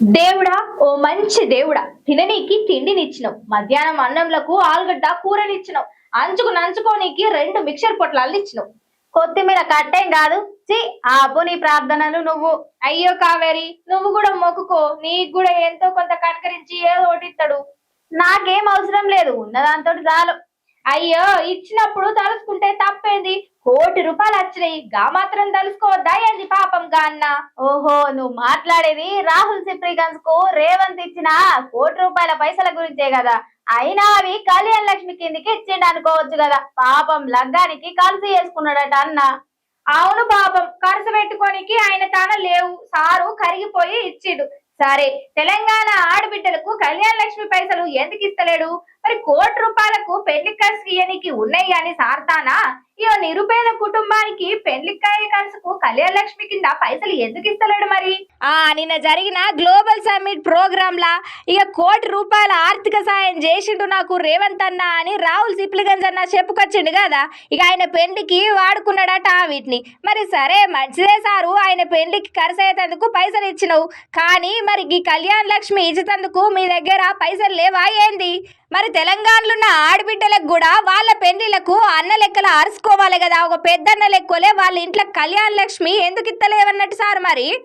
దేవుడా ఓ మంచి దేవుడా తిననీకి తిండినిచ్చినావు. మధ్యాహ్నం అన్నంలకు ఆలుగడ్డ కూరనిచ్చినావు. అంచుకు నంచుకోనీకి రెండు మిక్సర్ పొట్లాలు ఇచ్చినావు కొత్తిమీర కట్టేం కాదు. చి ఆపు నీ ప్రార్థనలు నువ్వు. అయ్యో కావేరి నువ్వు కూడా మొక్కుకో. నీకు కూడా ఎంతో కొంత కనకరించి ఏదో ఓటిస్తాడు నాకేం అవసరం లేదు. ఉన్నదాంతో చాలు. అయ్యో ఇచ్చినప్పుడు తలుసుకుంటే తప్పేంది? కోటి రూపాయలు వచ్చినాయి గా మాత్రం తలుసుకోవద్దా ఏంది పాపం గా అన్న ఓహో నువ్వు మాట్లాడేది రాహుల్ సిప్రిగన్స్కు రేవంత్ ఇచ్చిన కోటి రూపాయల పైసల గురించే కదా. అయినా అవి కళ్యాణ్ లక్ష్మి కిందికి ఇచ్చిండు అనుకోవచ్చు కదా. పాపం లగ్గానికి కలిసి చేసుకున్నాడట అన్న. అవును పాపం ఖర్చు పెట్టుకోనికి ఆయన తాన లేవు. సారు కరిగిపోయి ఇచ్చిడు. సరే తెలంగాణ ఆడబిడ్డలకు కళ్యాణ లక్ష్మి పైసలు ఎందుకు ఇస్తలేడు? మరి కోటి రూపాయలకు పెళ్ళి ఖర్చు ఇయ్యనికి ఉన్నాయి అని సార్తానా? ఇక నిరుపేద కుటుంబానికి పెళ్ళికాయ ఖర్చుకు కళ్యాణ లక్ష్మి కింద పైసలు ఎందుకు ఇస్తలేడు మరి? ఆ నిన్న జరిగిన గ్లోబల్ సమ్మిట్ ప్రోగ్రామ్ లా ఇక కోటి రూపాయల ఆర్థిక సాయం చేసిండు నాకు రేవంత్ అన్న అని రాహుల్ సిప్లిగంజ్ అన్న చెప్పుకొచ్చిండు కదా? ఇక ఆయన పెళ్ళికి వాడుకున్నాడట వీటిని. మరి సరే మంచిదే సారు ఆయన పెళ్ళికి ఖర్చు అయ్యేందుకు పైసలు ఇచ్చినావు. కానీ మరి ఈ కళ్యాణ్ లక్ష్మి ఇచ్చేందుకు మీ దగ్గర పైసలు లేవా ఏంది? మరి తెలంగాణలో ఉన్న ఆడబిడ్డలకు కూడా వాళ్ళ పెళ్ళిలకు అన్న లెక్కలు అరుచుకోవాలి కదా. ఒక పెద్దన్న లెక్కలే వాళ్ళ ఇంట్లో కళ్యాణ లక్ష్మి ఎందుకు ఇత్తలేవన్నట్టు సార్ మరి.